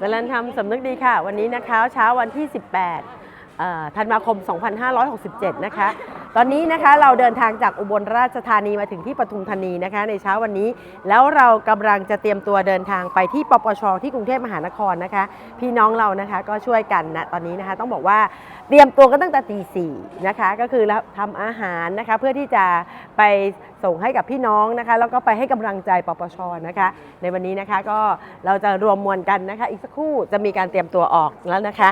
จริญธรรมสำนึกดีค่ะ วันนี้นะคะเช้าวันที่ 18ธันวาคม 2567 นะคะ ตอนนี้นะคะเราเดินทางจากอุบลราชธานีมาถึงที่ปทุมธานีนะคะ ในเช้าวันนี้ แล้วเรากำลังจะเตรียมตัวเดินทางไปที่ปปชที่กรุงเทพมหานครนะคะ พี่น้องเรานะคะก็ช่วยกันนะตอนนี้นะคะ ต้องบอกว่าเตรียมตัวกันตั้งแต่ตีสี่นะคะก็คือแล้วทำอาหารนะคะเพื่อที่จะไปส่งให้กับพี่น้องนะคะ แล้วก็ไปให้กำลังใจปปชนะคะ ในวันนี้นะคะก็เราจะรวมมวลกันนะคะ อีกสักครู่จะมีการเตรียมตัวออกแล้วนะคะ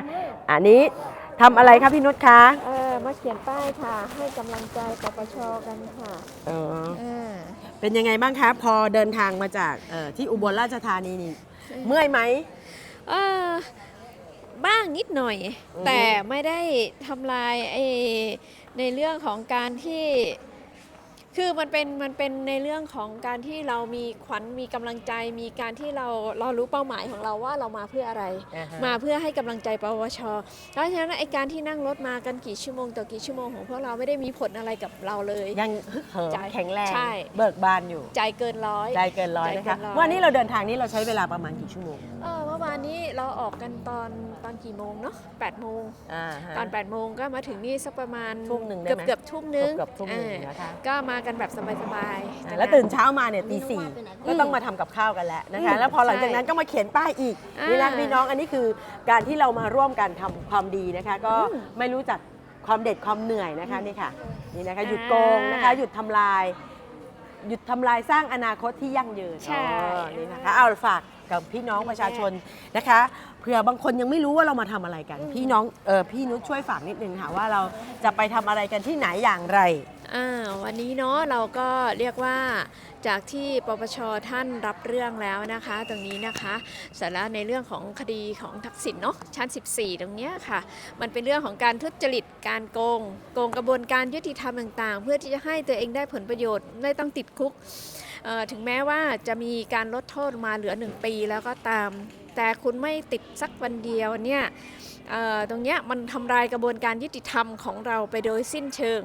อันนี้ ทำอะไรคะพี่นุชคะเออมาเขียนป้ายค่ะ ให้กำลังใจปปชกันค่ะเอออ่าเป็นยังไงบ้างคะ พอเดินทางมาจากเอ่อที่อุบลราชธานีนี่เมื่อยไหม เออบ้างนิดหน่อย อือฮึ แต่ไม่ได้ทำลายไอ้ในเรื่องของการที่ คือมันเป็นมันเป็นในเรื่องของการที่เรามีขวัญมีกำลังใจ มีการที่เราเรารู้เป้าหมายของเราว่าเรามาเพื่ออะไร อ่าฮะ มาเพื่อให้กำลังใจปวชเพราะฉะนั้นไอการที่นั่งรถมากันกี่ชั่วโมงต่อกี่ชั่วโมงของพวกเราไม่ได้มีผลอะไรกับเราเลย ยังฮึกเหิมใจแข็งแรง ใช่ เบิกบานอยู่ ใจเกินร้อย ใจเกินร้อยใจนะเกิคะนร้อย วันนี้เราเดินทางนี้เราใช้เวลาประมาณกี่ชั่วโมง เออเมื่อ วานนี้เราออกกันตอนตอนกี่โมงเนาะ8โมงอ่าฮะ ตอน8โมงก็มาถึงนี่สักประมาณทุ่มหนึ่งได้เกือบไหม เกือบทุ่มนึงเกือบทุ่มหนึ่งอ่านะคะ ก็มากันแบบสบายๆอ่านะคะแล้วตื่นเช้ามาเนี่ยตีสี่ก็ต้องมาทำกับข้าวกันแล้วนะคะ อืมแล้วพอหลังจากใช่นั้นก็มาเขียนป้ายอีกอ่านี่นี่นะพี่น้องอันนี้คือการที่เรามาร่วมกันทำความดีนะคะ ก็อืมไม่รู้จักความเด็ดความเหนื่อยนะคะนี่ค่ะนี่นะคะหยุดอ่าโกงนะคะ หยุดทำลาย หยุดทำลายสร้างอนาคตที่ยั่งยืนใช่ อ๋อนี่นะคะเอาฝากกับพี่น้องประชาชนนะคะเผื่อบางคนยังไม่รู้ว่าเรามาทำอะไรกัน พี่น้องเออพี่นุชช่วยฝากนิดนึงค่ะว่าเราจะไปทำอะไรกันที่ไหนอย่างไร อ่าวันนี้เนาะเราก็เรียกว่าจากที่ปปชท่านรับเรื่องแล้วนะคะ ตรงนี้นะคะเสร็จแล้วในเรื่องของคดีของทักษิณเนาะชั้น 14 ตรงเนี้ยค่ะ มันเป็นเรื่องของการทุจริตการโกง โกงกระบวนการยุติธรรมต่างๆ เพื่อที่จะให้ตัวเองได้ผลประโยชน์ไม่ต้องติดคุกถึงแม้ว่าจะมีการลดโทษมาเหลือ 1 ปีแล้วก็ตาม แต่คุณไม่ติดสักวันเดียวเนี่ยตรงเนี้ยมันทำลายกระบวนการยุติธรรมของเราไปโดยสิ้นเชิง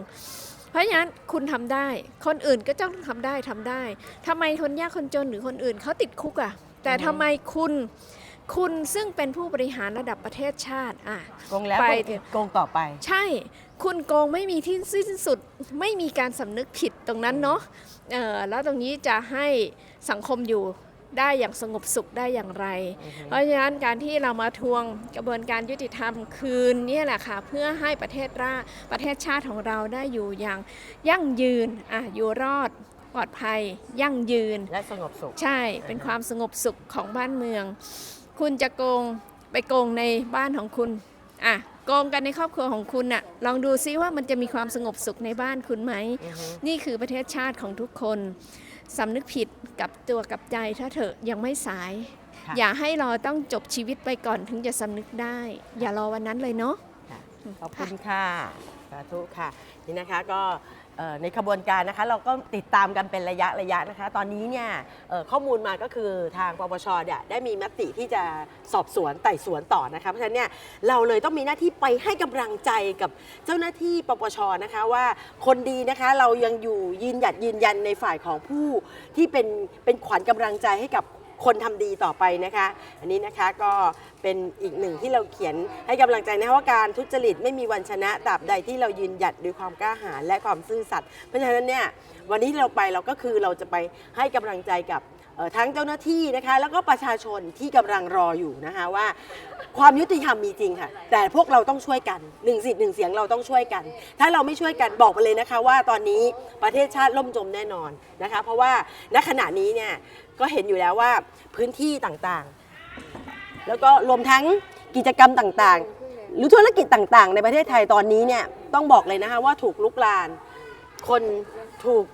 เพราะฉะนั้นคุณทำได้ คนอื่นก็ต้องทำได้ทำได้ทำไมคนยากคนจนหรือคนอื่นเขาติดคุกอะ่ะ แต่อือฮึทำไมคุณคุณซึ่งเป็นผู้บริหารระดับประเทศชาติอะโกงแล้วไปโกงอีกโกงต่อไป ใช่ คุณโกงไม่มีที่สิ้นสุด ไม่มีการสำนึกผิดตรงนั้นเนาะเออแล้วตรงนี้จะให้สังคมอยู่ ได้อย่างสงบสุขได้อย่างไร เพราะฉะนั้นการที่เรามาทวงกระบวนการยุติธรรมคืนเนี่ยแหละค่ะเพื่อให้ประเทศราประเทศชาติของเราได้อยู่อย่างยั่งยืนอะอยู่รอดปลอดภัย ยั่งยืน และสงบสุข ใช่เป็นความสงบสุขของบ้านเมือง คุณจะโกงไปโกงในบ้านของคุณอะโกงกันในครอบครัวของคุณน่ะลองดูซิว่ามันจะมีความสงบสุขในบ้านคุณไหมอือฮึนี่คือประเทศชาติของทุกคน สำนึกผิดกับตัวกับใจถ้าเถอะยังไม่สายค่ะอย่าให้รอต้องจบชีวิตไปก่อนถึงจะสำนึกได้ อย่ารอวันนั้นเลยเนาะค่ะขอบคุณค่ะ สาธุค่ะ นี่นะคะก็เอ่อ ในขบวนการนะคะเราก็ติดตามกันเป็นระยะระยะนะคะ ตอนนี้เนี่ยข้อมูลมาก็คือทางปปชเนี่ยได้มีมติที่จะสอบสวนไต่สวนต่อนะคะเพราะฉะนั้นเนี่ยเราเลยต้องมีหน้าที่ไปให้กำลังใจกับเจ้าหน้าที่ปปชนะคะว่าคนดีนะคะเรายังอยู่ยืนหยัดยืนยันในฝ่ายของผู้ที่เป็นเป็นขวัญกำลังใจให้กับ คนทำดีต่อไปนะคะ อันนี้นะคะก็เป็นอีกหนึ่งที่เราเขียนให้กำลังใจนะคะว่าการทุจริตไม่มีวันชนะตราบใดที่เรายืนหยัดด้วยความกล้าหาญและความซื่อสัตย์เพราะฉะนั้นเนี่ยวันนี้เราไปเราก็คือเราจะไปให้กำลังใจกับทั้งเจ้าหน้าที่นะคะ แล้วก็ประชาชนที่กำลังรออยู่นะคะว่า ความยุติธรรมมีจริงค่ะ แต่พวกเราต้องช่วยกันหนึ่งสิทธิ์หนึ่งเสียงเราต้องช่วยกัน ถ้าเราไม่ช่วยกันบอกไปเลยนะคะ ว่าตอนนี้ประเทศชาติล่มจมแน่นอนนะคะ เพราะว่าณขณะนี้เนี่ย ก็เห็นอยู่แล้วว่าพื้นที่ต่างๆ แล้วก็รวมทั้งกิจกรรมต่างๆ หรือธุรกิจต่างๆ ในประเทศไทยตอนนี้เนี่ยต้องบอกเลยนะคะว่าถูกลุกลาน คนถูก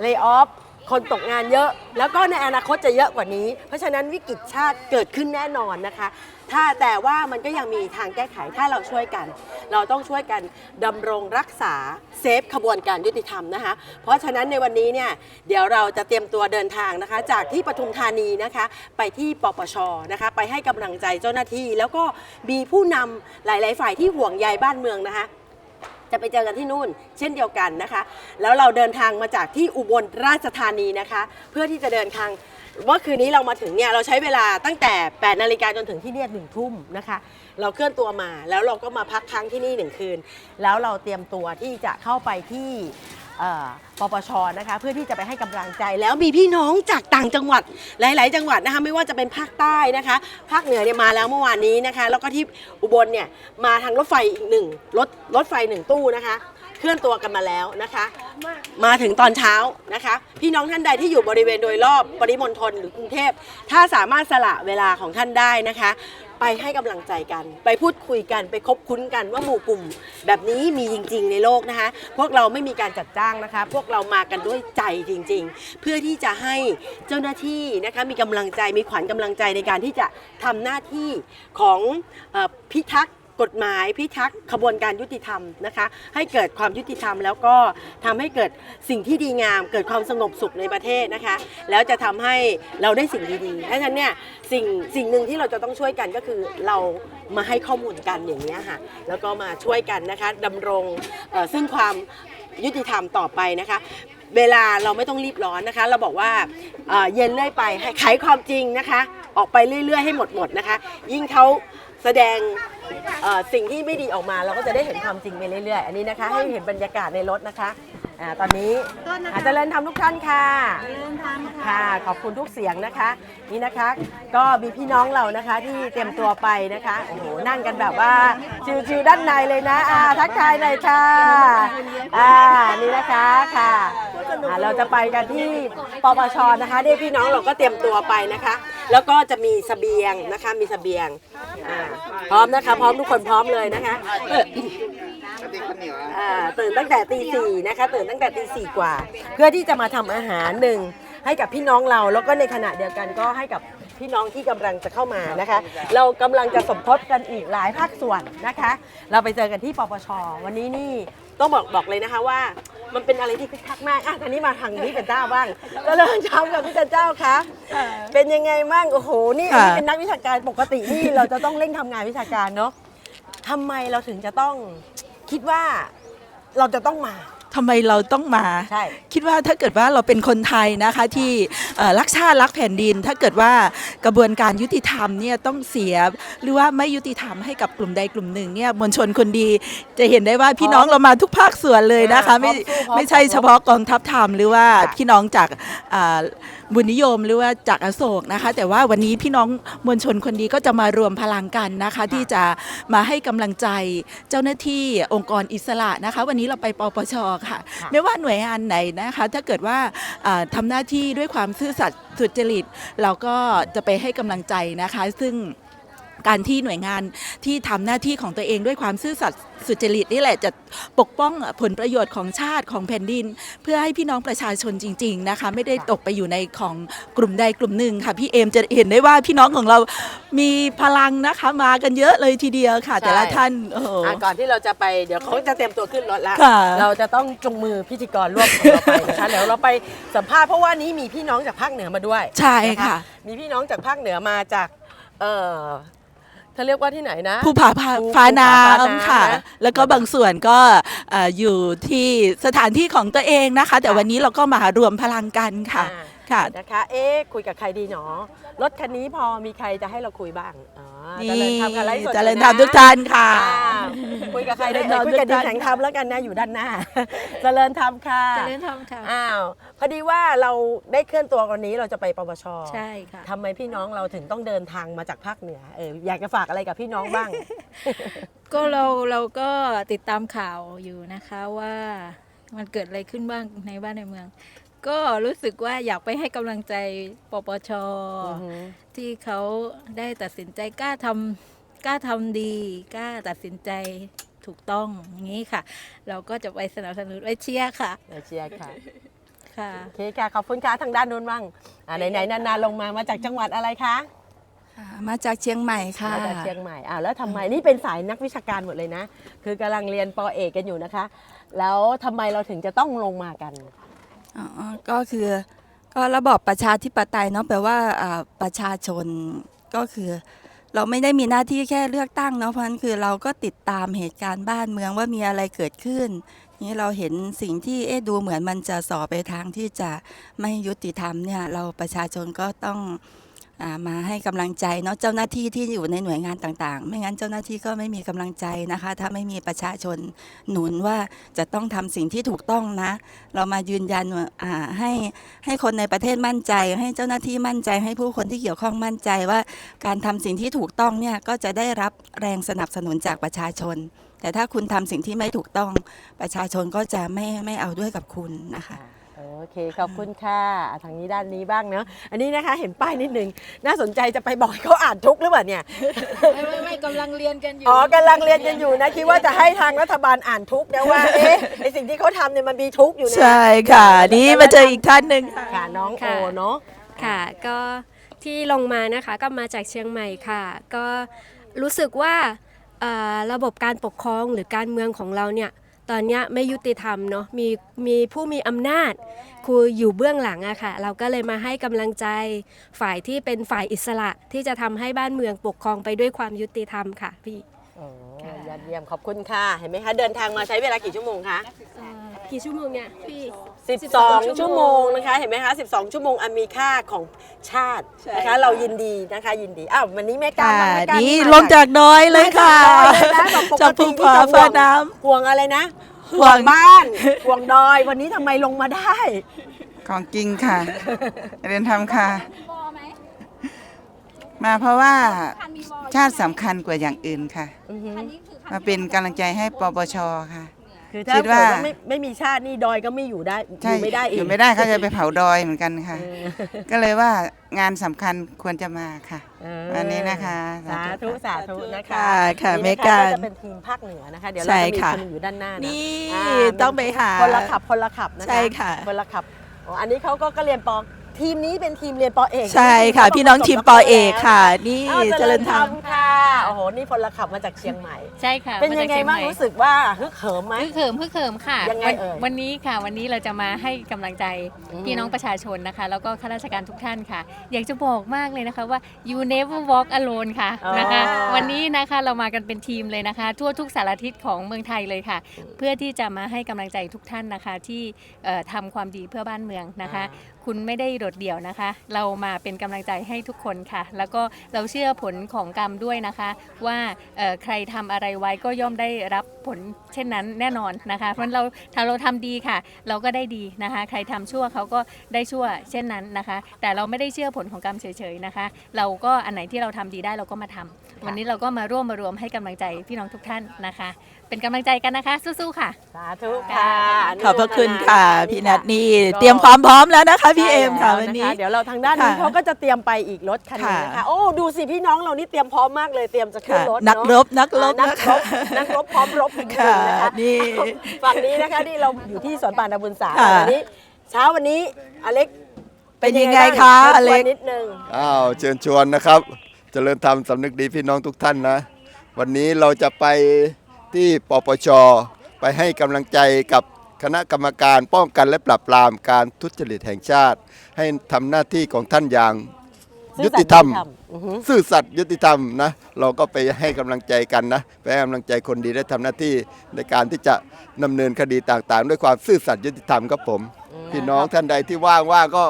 เลิกออฟคนตกงานเยอะ แล้วก็ในอนาคตจะเยอะกว่านี้ เพราะฉะนั้นวิกฤตชาติเกิดขึ้นแน่นอนนะคะ ถ้าแต่ว่ามันก็ยังมีทางแก้ไขถ้าเราช่วยกัน เราต้องช่วยกันดำรงรักษาเซฟขบวนการยุติธรรมนะคะ เพราะฉะนั้นในวันนี้เนี่ยเดี๋ยวเราจะเตรียมตัวเดินทางนะคะ จากที่ปทุมธานีนะคะไปที่ปปชนะคะ ไปให้กำลังใจเจ้าหน้าที่ แล้วก็มีผู้นำหลาย ๆ ฝ่ายที่ห่วงใยบ้านเมืองนะคะจะไปเจอกันที่นู่น เช่นเดียวกันนะคะ แล้วเราเดินทางมาจากที่อุบลราชธานีนะคะ เพื่อที่จะเดินทาง เมื่อคืนนี้เรามาถึงเนี่ยเราใช้เวลาตั้งแต่ 8 นาฬิกาจนถึงที่เนี่ยหนึ่งทุ่มนะคะ เราเคลื่อนตัวมาแล้วเราก็มาพักค้างที่นี่หนึ่งคืน แล้วเราเตรียมตัวที่จะเข้าไปที่เอ่อปปชนะคะ เพื่อที่จะไปให้กำลังใจ แล้วมีพี่น้องจากต่างจังหวัดหลาย ๆ จังหวัดนะคะไม่ว่าจะเป็นภาคใต้นะคะภาคเหนือเนี่ยมาแล้วเมื่อวานนี้นะคะ แล้วก็ที่อุบลเนี่ยมาทางรถไฟอีกหนึ่งรถรถไฟหนึ่งตู้นะคะ เคลื่อนตัวกันมาแล้วนะคะ มาถึงตอนเช้านะคะ พี่น้องท่านใดที่อยู่บริเวณโดยรอบปริมณฑลหรือกรุงเทพ ถ้าสามารถสละเวลาของท่านได้นะคะ ไปให้กำลังใจกัน ไปพูดคุยกันไปคบคุ้นกันว่าหมู่กลุ่ม แบบนี้มีจริง ๆ ในโลกนะคะ พวกเราไม่มีการจัดจ้างนะคะ พวกเรามากันด้วยใจจริง ๆ เพื่อที่จะให้เจ้าหน้าที่นะคะมีกำลังใจมีขวัญกำลังใจในการที่จะทำหน้าที่ของอพิทักษ์ กฎหมายพิทักษ์ขบวนการยุติธรรมนะคะ ให้เกิดความยุติธรรม แล้วก็ทำให้เกิดสิ่งที่ดีงาม เกิดความสงบสุขในประเทศนะคะ แล้วจะทำให้เราได้สิ่งดีๆเพราะฉะนั้นเนี่ยสิ่งสิ่งหนึ่งที่เราจะต้องช่วยกันก็คือเรามาให้ข้อมูลกันอย่างนี้ค่ะแล้วก็มาช่วยกันนะคะดำรงเอ่อซึ่งความยุติธรรมต่อไปนะคะเวลาเราไม่ต้องรีบร้อนนะคะ เราบอกว่าเย็นเรื่อยไปไขความจริงนะคะ ออกไปเรื่อยๆให้หมดหมดนะคะ ยิ่งเขาแสดง เอ่อสิ่งที่ไม่ดีออกมาเราก็จะได้เห็นความจริงไปเรื่อยๆ อันนี้นะคะให้เห็นบรรยากาศในรถนะคะ อ่าตอนนี้อาจจะเริญทำทุกท่านค่ะ ค่ะขอบคุณทุกเสียงนะคะนี่นะคะ ก็มีพี่น้องเรานะคะที่เตรียมตัวไปนะคะโอ้โหนั่งกันแบบว่าชิวๆด้านในเลยนะอ่าทักทายหน่อยค่ะอ่านี่นะคะค่ะอ่าเราจะไปกันที่ปปชนะคะได้พี่น้องเราก็เตรียมตัวไปนะคะ แล้วก็จะมีเสบียงนะคะมีเสบียงอ่าพร้อมนะคะ พร้อมทุกคนพร้อมเลยนะคะเออ อ่าตื่นตั้งแต่ตีสี่นะคะ ตื่นตั้งแต่ตีสี่กว่า เพื่อที่จะมาทำอาหารหนึ่งให้กับพี่น้องเรา แล้วก็ในขณะเดียวกันก็ให้กับพี่น้องที่กำลังจะเข้ามานะคะ เรากำลังจะสมทบกันอีกหลายภาคส่วนนะคะ เราไปเจอกันที่ปปช วันนี้นี่ต้องบอกบอกเลยนะคะว่า มันเป็นอะไรที่คึกคักมากอะทีนี้มาทางนี้เป็นเจ้าบ้างก็เริ่มเช้ากับพี่จันเจ้าคะเป็นยังไงบ้างโอ้โหนี่อันนี้เป็นนักวิชาการปกตินี่เราจะต้องเร่งทำงานวิชาการเนาะทำไมเราถึงจะต้อง คิดว่าเราจะต้องมา ทำไมเราต้องมา ใช่ คิดว่าถ้าเกิดว่าเราเป็นคนไทยนะคะที่เอ่อรักชาติรักแผ่นดิน ถ้าเกิดว่ากระบวนการยุติธรรมเนี่ยต้องเสีย หรือว่าไม่ยุติธรรมให้กับกลุ่มใดกลุ่มหนึ่งเนี่ยมวลชนคนดี จะเห็นได้ว่าพี่น้องเรามาทุกภาคส่วนเลยนะคะอ่าไม่พร้อมสู้พร้อมไม่ใช่เฉพาะกองทัพธรรมหรือว่าค่ะ พี่น้องจากอ่าบุญนิยมหรือว่าจากอโศกนะคะ แต่ว่าวันนี้พี่น้องมวลชนคนดีก็จะมารวมพลังกันนะคะ ที่จะมาให้กำลังใจเจ้าหน้าที่องค์กรอิสระนะคะ วันนี้เราไปปปชค่ะค่ะ ไม่ว่าหน่วยงานไหนนะคะ ถ้าเกิดว่าอ่าทำหน้าที่ด้วยความซื่อสัตย์สุจริตเราก็จะไปให้กำลังใจนะคะ ซึ่ง การที่หน่วยงานที่ทำหน้าที่ของตัวเองด้วยความซื่อสัตย์สุจริตนี่แหละจะปกป้องผลประโยชน์ของชาติของแผ่นดิน เพื่อให้พี่น้องประชาชนจริง ๆนะคะ ไม่ได้ตกไปอยู่ในของกลุ่มใดกลุ่มหนึ่งค่ะ พี่เอมจะเห็นได้ว่าพี่น้องของเรามีพลังนะคะมากันเยอะเลยทีเดียวค่ะ แต่ละท่านโอ้โหอะก่อนที่เราจะไปเดี๋ยวเขาจะเตรียมตัวขึ้นรถแล้วค่ะเราจะต้องจงมือพิธีกรร่วมของเราไปนะคะเดี๋ยวเราไปสัมภาษณ์เพราะว่านี้มีพี่น้องจากภาคเหนือมาด้วย ใช่นค่ะ มีพี่น้องจากภาคเหนือมาจากเออ เขาเรียกว่าที่ไหนนะ ภูผาพาภูฟ้านาภูผาฟ้าน้ำมค่ะ นะแล้วก็บางส่วนก็เอ่ออยู่ที่สถานที่ของตัวเองนะคะ แต่ค่ะวันนี้เราก็มารวมพลังกันค่ะ อ่า ค่ะ นะคะ เอ๊ะคุยกับใครดีหนอ รถคันนี้พอมีใครจะให้เราคุยบ้างอ๋อนี่เจริญธรรมกับไลฟ์สดเจริญอยู่ธรรมนะทุกท่านค่ะ อ่าคุยกับใครได้เจริญธรรมคุยกับทุดีกท่านแข็งธรรมแล้วกันนะอยู่ด้านหน้า เจริญธรรมค่ะ เจริญธรรมค่ะ อ้าวพอดีว่าเราได้เคลื่อนตัววันนี้เราจะไปปปชใช่ค่ะ ทำไมพี่น้องเราถึงต้องเดินทางมาจากภาคเหนือเอออยากจะฝากอะไรกับพี่น้องบ้าง ก็เราเราก็ติดตามข่าวอยู่นะคะว่ามันเกิดอะไรขึ้นบ้างในบ้านในเมือง ก็รู้สึกว่าอยากไปให้กำลังใจปปชอือหือที่เขาได้ตัดสินใจกล้าทำกล้าทำดีกล้าตัดสินใจถูกต้องอย่างนี้ค่ะ เราก็จะไปสนับสนุนไปเชียร์ค่ะเดี๋ยวเชียร์ค่ะค่ะโอเคค่ะขอบคุณค่ะทางด้านนู้นบ้างอ่าไหนๆนานๆลงมามาจากจังหวัดอะไรคะค่ะมาจากเชียงใหม่ค่ะมาจากเชียงใหม่อ้าวแล้วทำไมนี่เป็นสายนักวิชาการหมดเลยนะ คือกำลังเรียนปอเอกกันอยู่นะคะ แล้วทำไมเราถึงจะต้องลงมากัน อ๋อก็คือก็ระบอบประชาธิปไตยเนาะแปลว่าอ่าประชาชนก็คือ เราไม่ได้มีหน้าที่แค่เลือกตั้งเนาะเพราะฉะนั้นคือเราก็ติดตามเหตุการณ์บ้านเมืองว่ามีอะไรเกิดขึ้นนี่เราเห็นสิ่งที่เอ๊ะดูเหมือนมันจะสอไปทางที่จะไม่ยุติธรรมเนี่ยเราประชาชนก็ต้อง มาให้กำลังใจเนาะเจ้าหน้าที่ที่อยู่ในหน่วยงานต่างๆ ไม่งั้นเจ้าหน้าที่ก็ไม่มีกำลังใจนะคะ ถ้าไม่มีประชาชนหนุนว่าจะต้องทำสิ่งที่ถูกต้องนะ เรามายืนยันให้ให้คนในประเทศมั่นใจ ให้เจ้าหน้าที่มั่นใจให้ผู้คนที่เกี่ยวข้องมั่นใจว่า การทำสิ่งที่ถูกต้องเนี่ยก็จะได้รับแรงสนับสนุนจากประชาชน แต่ถ้าคุณทำสิ่งที่ไม่ถูกต้องประชาชนก็จะไม่ไม่เอาด้วยกับคุณนะคะ โอเคขอบคุณค่ะอะทางนี้ด้านนี้บ้างเนาะอันนี้นะคะเห็นป้ายนิดนึง น่าสนใจจะไปบอกให้เขาอ่านทุกหรือเปล่าเนี่ย ไม่ไม่ไม่กำลังเรียนกันอยู่อ๋อกำลังเรียนกันอยู่นะคิดว่าจะให้ทางรัฐบาลอ่านทุกนะว่าเอ๊ะไอสิ่งที่เขาทำเนี่ยมันมีทุกอยู่นะใช่ค่ะ นี่มาเจออีกท่านหนึ่งค่ะ ค่ะน้องโอค่ะเนาะ ค่ะก็ที่ลงมานะคะก็มาจากเชียงใหม่ค่ะ ก็รู้สึกว่าเอ่อระบบการปกครองหรือการเมืองของเราเนี่ย ตอนเนี้ยไม่ยุติธรรมเนาะมีมีผู้มีอำนาจคืออยู่เบื้องหลังอะค่ะ เราก็เลยมาให้กำลังใจฝ่ายที่เป็นฝ่ายอิสระที่จะทำให้บ้านเมืองปกครองไปด้วยความยุติธรรมค่ะพี่ โอ้ยอดเยี่ยมขอบคุณค่ะ เห็นไหมคะ เดินทางมาใช้เวลากี่ชั่วโมงคะ กี่ชั่วโมงเนี่ยพี่ 12 ชั่วโมงนะคะ เห็นไหมคะ 12 ชั่วโมงอันมีค่าของชาตินะคะ เรายินดีนะคะ ยินดี อ้าววันนี้แม่การค่ะมาแม่การนี่มาลงจากดอยเลยค่ะจากดอยเลยนะปจากติภูที่ผาจะฟ้าห่วงน้ห่วงอะไรนะ ห่ห่ววงงบ้าน ห่วงดอย วันนี้ทำไมลงมาได้ ของจริงค่ะ เรียนทำค่ะ มาเพราะว่าชาติสำคัญกว่าอย่างอื่นค่ะ มาเป็นกำลังใจให้ปปชค่ะ คือถ้าคิดเกิดว่าว่าไม่ไม่มีชาตินี่ดอยก็ไม่อยู่ได้อใช่ยู่ไม่ได้อีกอยู่ไม่ได้เขาจะไปเผาดอยเหมือนกันค่ะก็เลยว่างานสำคัญควรจะมาค่ะเออวันนี้นะคะสาธุสาธุนะคะค่ะค่ะนี่แม่นะคะการก็จะเป็นทีมภาคเหนือนะคะ เดี๋ยวใช่เราจะมีค่ะ คนอยู่ด้านหน้าำนะนี่อ่าต้องไปหา คนละขับคนละขับนะคะใช่ค่ะ คนละขับอ๋ออันนี้เขาก็ก็เรียนปอ ทีมนี้เป็นทีมเรียนปอเอกใช่ค่ะ พี่น้องทีมปอเอกค่ะ นี่อ้าวเจริญธรรมค่ะโอ้โหนี่พลขับมาจากเชียงใหม่ ใช่ค่ะเป็นยังไงบ้างรู้สึกว่าฮึกเหิมไหมฮึกเหิมฮึกเหิมค่ะยังไงวันเอ่ยวันนี้ค่ะ วันนี้เราจะมาให้กำลังใจอืมพี่น้องประชาชนนะคะ แล้วก็ข้าราชการทุกท่านค่ะ อยากจะบอกมากเลยนะคะว่า you never walk alone ค่ะอ๋อนะคะ วันนี้นะคะเรามากันเป็นทีมเลยนะคะ ทั่วทุกสารทิศของเมืองไทยเลยค่ะ เพื่อที่จะมาให้กำลังใจทุกท่านนะคะ ที่เอ่อทำความดีเพื่อบ้านเมืองนะคะ คุณไม่ได้โดดเดี่ยวนะคะ เรามาเป็นกำลังใจให้ทุกคนค่ะ แล้วก็เราเชื่อผลของกรรมด้วยนะคะ ว่าใครทำอะไรไว้ก็ย่อมได้รับผลเช่นนั้นแน่นอนนะคะ เพราะเราถ้าเราทำดีค่ะ เราก็ได้ดีนะคะ ใครทำชั่วเขาก็ได้ชั่วเช่นนั้นนะคะ แต่เราไม่ได้เชื่อผลของกรรมเฉยๆนะคะ เราก็อันไหนที่เราทำดีได้เราก็มาทำวันนี้เราก็มาร่วมมารวมให้กำลังใจพี่น้องทุกท่านนะคะ เป็นกำลังใจกันนะคะ สู้ๆค่ะ สาธุค่ะนุขอบพระคุณค่ะพี่นัทนี่ก็เตรียมความพร้อมแล้วนะคะพี่ใช่เอ็มค่ะแล้วันะนี้คะเดี๋ยวเราทางด้านนี้ค่ะเขาก็จะเตรียมไปอีกรถคันหนึงนะคะค่ะ โอ้ดูสิพี่น้องเรานี่เตรียมพร้อมมากเลยเตรียมจะขึ้นค่ะรถนักรเนาะบนักรบนักนะรคะ บนักรบพร้อมรบจริงๆค่ะนะคะนี่ฝั่งนี้นะคะนี่เราอยู่ที่สวนป่านาบุญสาค่ะ วันนี้เช้าวันนี้อเล็กเป็นยังไงบ้าคะชิญอเล็กชวนนิดนึง อ้าวเชิญชวนนะครับ เจริญธรรมสำนึกดีพี่น้องทุกท่านนะ วันนี้เราจะไป ที่ปปชไปให้กำลังใจกับคณะกรรมการป้องกันและปราบปรามการทุจริตแห่งชาติ ให้ทำหน้าที่ของท่านอย่างซื่ยุอสัตย์ติธรรม ยุติธรรมอือฮึ ซื่อสัตย์ยุติธรรมนะเราก็ไปให้กำลังใจกันนะไปให้กำลังใจคนดีได้ทำหน้าที่ในการที่จะดำเนินคดีต่างๆ ด้วยความซื่อสัตย์ยุติธรรมครับผมพี่น้องท่านใดที่ว่างว่าก็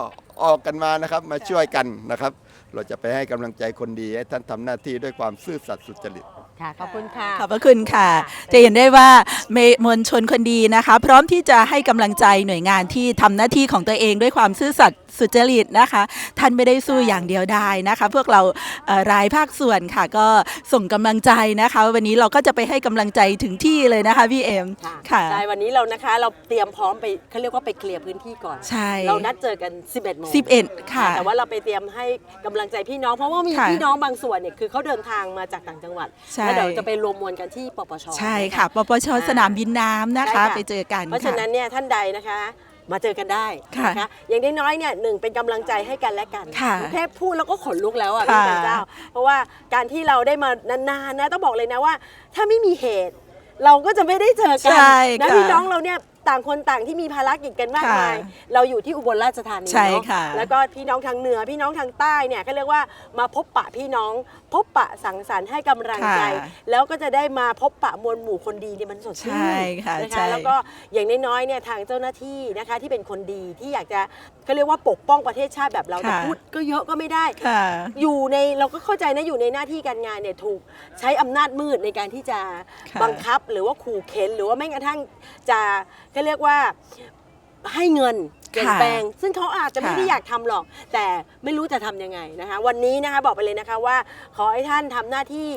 ออกกันมานะครับมาช่วยกันนะครับ เราจะไปให้กำลังใจคนดีให้ท่านทำหน้าที่ด้วยความซื่อสัตย์สุจริต ค่ะขอบคุณค่ะ ขอบพระคุณค่ะ จะเห็นได้ว่าเมมวลชนคนดีนะคะ พร้อมที่จะให้กำลังใจหน่วยงานที่ทำหน้าที่ของตัวเองด้วยความซื่อสัตย์สุจริตนะคะ ท่านไม่ได้สู้อย่างเดียวได้นะคะ พวกเราเอ่อรายภาคส่วนค่ะ ก็ส่งกำลังใจนะคะ วันนี้เราก็จะไปให้กำลังใจถึงที่เลยนะคะพี่เอ็มค่ะ ใช่วันนี้เรานะคะเราเตรียมพร้อมไปเขาเรียกว่าไปเคลียร์พื้นที่ก่อน ใช่ เรานัดเจอกัน 11โมง11ค่ะ แต่ว่าเราไปเตรียมให้กำลังใจพี่น้องเพราะว่ามีค่ะพี่น้องบางส่วนเนี่ยคือเขาเดินทางมาจากต่างจังหวัด ใช่แล้วเดี๋ยวจะไปรวมมวลกันที่ปปชใช่ค่ะ ปปชสนามบินน้ำนะคะใช่ค่ะไปเจอกันเพราะฉะนั้นเนี่ยท่านใดนะคะมาเจอกันได้ค่ะนะคะอย่างน้อยๆเนี่ยหนึ่งเป็นกำลังใจให้กันและกันค่ะแค่พูดแล้วก็ขนลุกแล้วอะพี่ค่ะจันเจ้า เพราะว่าการที่เราได้มานานๆนะต้องบอกเลยนะว่า ถ้าไม่มีเหตุ เราก็จะไม่ได้เจอกัใช่นะค่ะพี่น้องเราเนี่ยต่างคนต่างที่มีภารกิจกันมากค่ะมาย เราอยู่ที่อุบลราชธานีใช่เนาะค่ะแล้วก็พี่น้องทางเหนือพี่น้องทางใต้เนี่ยก็เรียกว่ามาพบปะพี่น้อง พบปะสังสรรค์ให้กำลังใจ ค่ะแล้วก็จะได้มาพบปะมวลหมู่คนดีเนี่ยมันสดชื่นใช่ค่ะนะใช่ คะแล้วก็อย่างน้อยๆเนี่ยทางเจ้าหน้าที่นะคะที่เป็นคนดีที่อยากจะเขาเรียกว่าปกป้องประเทศชาติแบบเราแต่ค่ะพูดก็เยอะก็ไม่ได้ ค่ะ อยู่ในเราก็เข้าใจนะอยู่ในหน้าที่การงานเนี่ยถูกใช้อำนาจมืดในการที่จะค่ะบังคับหรือว่าขู่เข็นหรือว่าแม้กระทั่งจะก็เรียกว่า ให้เงินเปลี่ยนค่ะแปลง ซึ่งเขาอาจจะไม่ค่ะได้อยากทำหรอก แต่ไม่รู้จะทำยังไงนะคะ วันนี้นะคะบอกไปเลยนะคะว่า ขอให้ท่านทำหน้าที่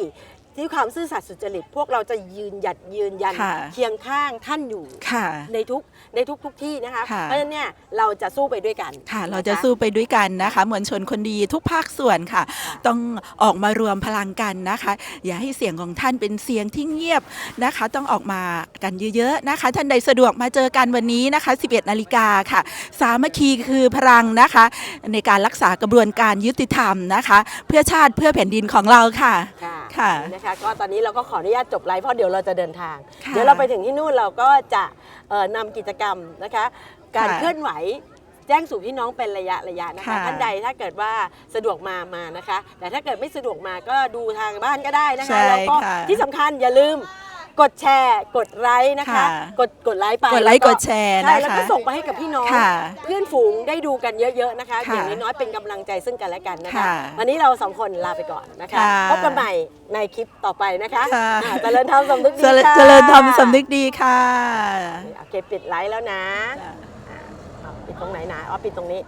ที่ความซื่อสัตย์สุจริตพวกเราจะยืนหยัดยืนยันค่ะเคียงข้างท่านอยู่ค่ะในทุกในทุกทุกที่นะคะ ค่ะ เพราะฉะนั้นเนี่ยเราจะสู้ไปด้วยกันค่ะนคเราจะสู้ไปด้วยกันนะคะมวลชนคนดีทุกภาคส่วนค่ะ ต้องออกมารวมพลังกันนะคะ อย่าให้เสียงของท่านเป็นเสียงที่เงียบนะคะ ต้องออกมากันเยอะๆนะคะ ท่านใดสะดวกมาเจอกันวันนี้นะคะ 11 นาฬิกาค่ะ สามัคคีคือพลังนะคะ ในการรักษากระบวนการยุติธรรมนะคะ เพื่อชาติเพื่อแผ่นดินของเราค่ะ ค่ะ ค่ะ นะคะ ก็ตอนนี้เราก็ขออนุญาตจบไลฟ์เพราะเดี๋ยวเราจะเดินทาง ค่ะ เดี๋ยวเราไปถึงที่นู่นเราก็จะเอ่อนำกิจกรรมนะคะ การค่ะเคลื่อนไหวแจ้งสู่พี่น้องเป็นระยะระยะนะคะ ค่ะท่านใดถ้าเกิดว่าสะดวกมามานะคะ แต่ถ้าเกิดไม่สะดวกมาก็ดูทางบ้านก็ได้นะคะใช่แล้วก็ค่ะ ที่สำคัญอย่าลืม กดแชร์ กดไลค์นะคะ ค่ะกดกดไลค์ไปกดไลค์แวกดแชร์ใช่นะคะแล้วก็ส่งไปให้กับพี่น้อง ค่ะเพื่อนฝูงได้ดูกันเยอะๆนะคะ ค่ะอย่างน้อยๆเป็นกำลังใจซึ่งกันและกันนะคะ ค่ะวันนี้เราสองคนลาไปก่อนนะคะค่ะพบกันใหม่ในคลิปต่อไปนะคะค่ะ อ่าเจริญธรรมสำนึกดีเจริญค่ะเจริญธรรมสำนึกดีค่ะ โอเคปิดไลฟ์แล้วนะจ้ะอ่าเอาปิดตรงไหนนะอ๋อปิดตรงนี้